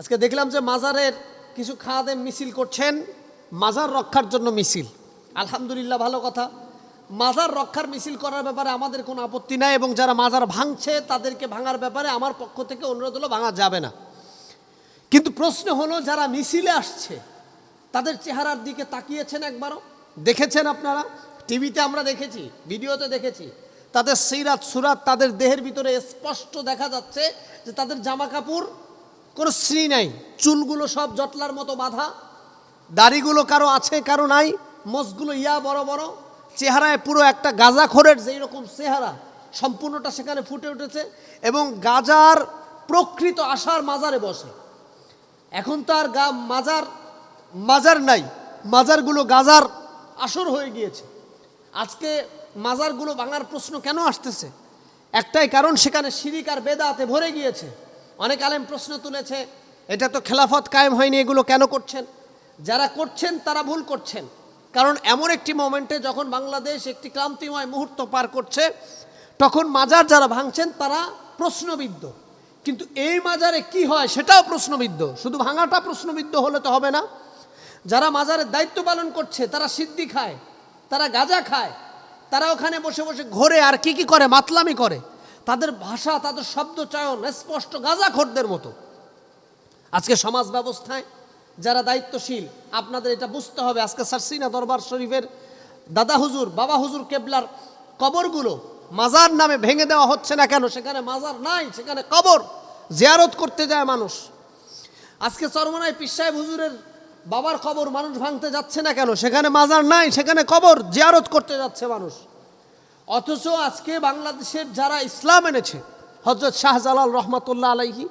আজকে দেখলাম যে মাজারের কিছু খাদেম মিছিল করছেন। মাজার রক্ষার জন্য মিছিল। আলহামদুলিল্লাহ, ভালো কথা। মাজার রক্ষার মিছিল করার ব্যাপারে আমাদের কোনো আপত্তি নাই এবং যারা মাজার ভাঙছে, তাদেরকে ভাঙার ব্যাপারে আমার পক্ষ থেকে অনুরোধ হলো, ভাঙা যাবে না। কিন্তু প্রশ্ন হলো, যারা মিছিলে আসছে, তাদের চেহারার দিকে তাকিয়েছেন একবারও? দেখেছেন আপনারা? টিভিতে আমরা দেখেছি, ভিডিওতে দেখেছি। তাদের সিরাত সুরাত তাদের দেহের ভিতরে স্পষ্ট দেখা যাচ্ছে যে তাদের জামা কাপড় কোনো শ্রী নাই। চুলগুলো সব জটলার মতো বাঁধা। দাড়িগুলো কারও আছে, কারও নাই। মোষগুলো ইয়া বড় বড়। চেহারায় পুরো একটা গাঁজাখোরের যেই রকম চেহারা, সম্পূর্ণটা সেখানে ফুটে উঠেছে এবং গাজার প্রকৃত আশার মাজারে বসে। এখন তো আর গা, মাজার মাজার নাই। মাজারগুলো গাজার আসর হয়ে গিয়েছে। আজকে মাজারগুলো ভাঙার প্রশ্ন কেন আসতেছে? একটাই কারণ, সেখানে শিরিক আর বেদাতে ভরে গিয়েছে। অনেক আলেম প্রশ্ন তুলেছে, এটা তো খেলাফত কায়েম হয়নি, এগুলো কেন করছেন? যারা করছেন, তারা ভুল করছেন। কারণ এমন একটি মোমেন্টে যখন বাংলাদেশ একটি ক্লান্তিময় মুহূর্ত পার করছে, তখন মাজার যারা ভাঙছেন, তারা প্রশ্নবিদ্ধ। কিন্তু এই মাজারে কি হয়, সেটাও প্রশ্নবিদ্ধ। শুধু ভাঙাটা প্রশ্নবিদ্ধ হলে তো হবে না। যারা মাজারের দায়িত্ব পালন করছে, তারা সিদ্ধি খায়, তারা গাঁজা খায়, তারা ওখানে বসে বসে ঘোরে, আর কি কি করে? মাতলামি করে। তাদের ভাষা, তাদের শব্দ চয়ন স্পষ্ট গাঁজাখোরদের মতো। আজকে সমাজ ব্যবস্থায় যারা দায়িত্বশীল, আপনাদের এটা বুঝতে হবে। আজকে সারসিনা দরবার শরীফের দাদা হুজুর, বাবা হুজুর কেবলার কবরগুলো মাজার নামে ভেঙে দেওয়া হচ্ছে না কেন? সেখানে মাজার নাই, সেখানে কবর। জিয়ারত করতে যায় মানুষ। আজকে চরমনায় পিস সাহেব হুজুরের বাবার কবর মানুষ ভাঙতে যাচ্ছে না কেন? সেখানে মাজার নাই, সেখানে কবর। জিয়ারত করতে যাচ্ছে মানুষ। অথচ আজকে বাংলাদেশের যারা ইসলাম এনেছে হজরত শাহজালাল রহমাতুল্লাহ আলাইহি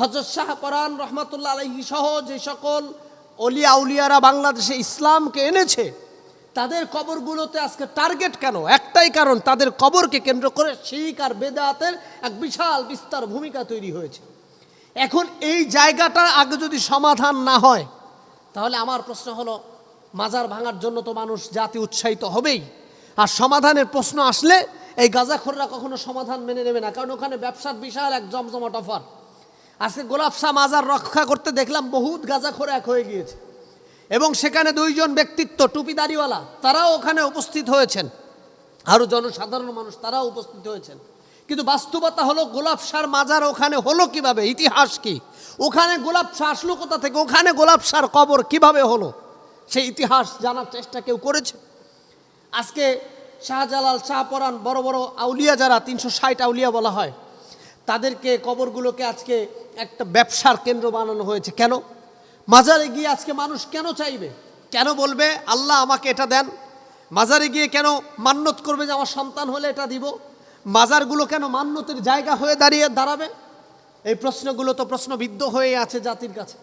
হজরত শাহ পরান রহমাতুল্লাহ আলাইহি সহ যে সকল অলিয়া উলিয়ারা বাংলাদেশে ইসলামকে এনেছে, তাদের কবরগুলোতে আজকে টার্গেট কেন? একটাই কারণ, তাদের কবরকে কেন্দ্র করে শিখ আর বেদাতের এক বিশাল বিস্তার ভূমিকা তৈরি হয়েছে। এখন এই জায়গাটা আগে যদি সমাধান না হয়, তাহলে আমার প্রশ্ন হলো, মাজার ভাঙার জন্য তো মানুষ জাতি উৎসাহিত হবেই। আর সমাধানের প্রশ্ন আসলে এই গাঁজাখোররা কখনো সমাধান মেনে নেবে না, কারণ ওখানে ব্যবসার বিশাল এক জমজমাট অফার। আজকে গোলাপ শাহ মাজার রক্ষা করতে দেখলাম বহুত গাঁজাখোর এক হয়ে গিয়েছে। এবং সেখানে দুইজন ব্যক্তিত্ব টুপিদারিওয়ালা তারাও ওখানে উপস্থিত হয়েছেন। আরও জনসাধারণ মানুষ, তারাও উপস্থিত হয়েছেন। কিন্তু বাস্তবতা হলো গোলাপ সার মাজার ওখানে হলো কীভাবে? ইতিহাস কি? ওখানে গোলাপ শাহ আসলো কোথা থেকে? ওখানে গোলাপ সার কবর কীভাবে হলো? সেই ইতিহাস জানার চেষ্টা কেউ করেছে? আজকে শাহজালাল শাহপরান বড় বড় আউলিয়া যারা, তিনশো ষাট আউলিয়া বলা হয়, তাদেরকে কবরগুলোকে আজকে একটা ব্যবসার কেন্দ্র বানানো হয়েছে। কেন? মাজারে গিয়ে আজকে মানুষ কেন চাইবে? কেন বলবে, আল্লাহ আমাকে এটা দেন মাজারে গিয়ে কেন মান্যত করবে যে, আমার সন্তান হলে এটা দিব মাজারগুলো কেন মান্যতের জায়গা হয়ে দাঁড়িয়ে দাঁড়াবে? এই প্রশ্নগুলো তো প্রশ্নবিদ্ধ হয়ে আছে জাতির কাছে।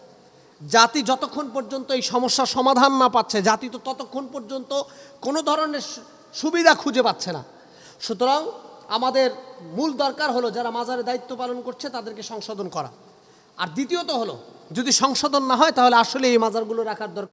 জাতি যতক্ষণ পর্যন্ত এই সমস্যা সমাধান না পাচ্ছে, জাতি তো ততক্ষণ পর্যন্ত কোনো ধরনের সুবিধা খুঁজে পাচ্ছে না। সুতরাং আমাদের মূল দরকার হলো যারা মাজারে দায়িত্ব পালন করছে তাদেরকে সংশোধন করা। আর দ্বিতীয়ত হলো, যদি সংশোধন না হয় তাহলে আসলে এই মাজারগুলো রাখার দরকার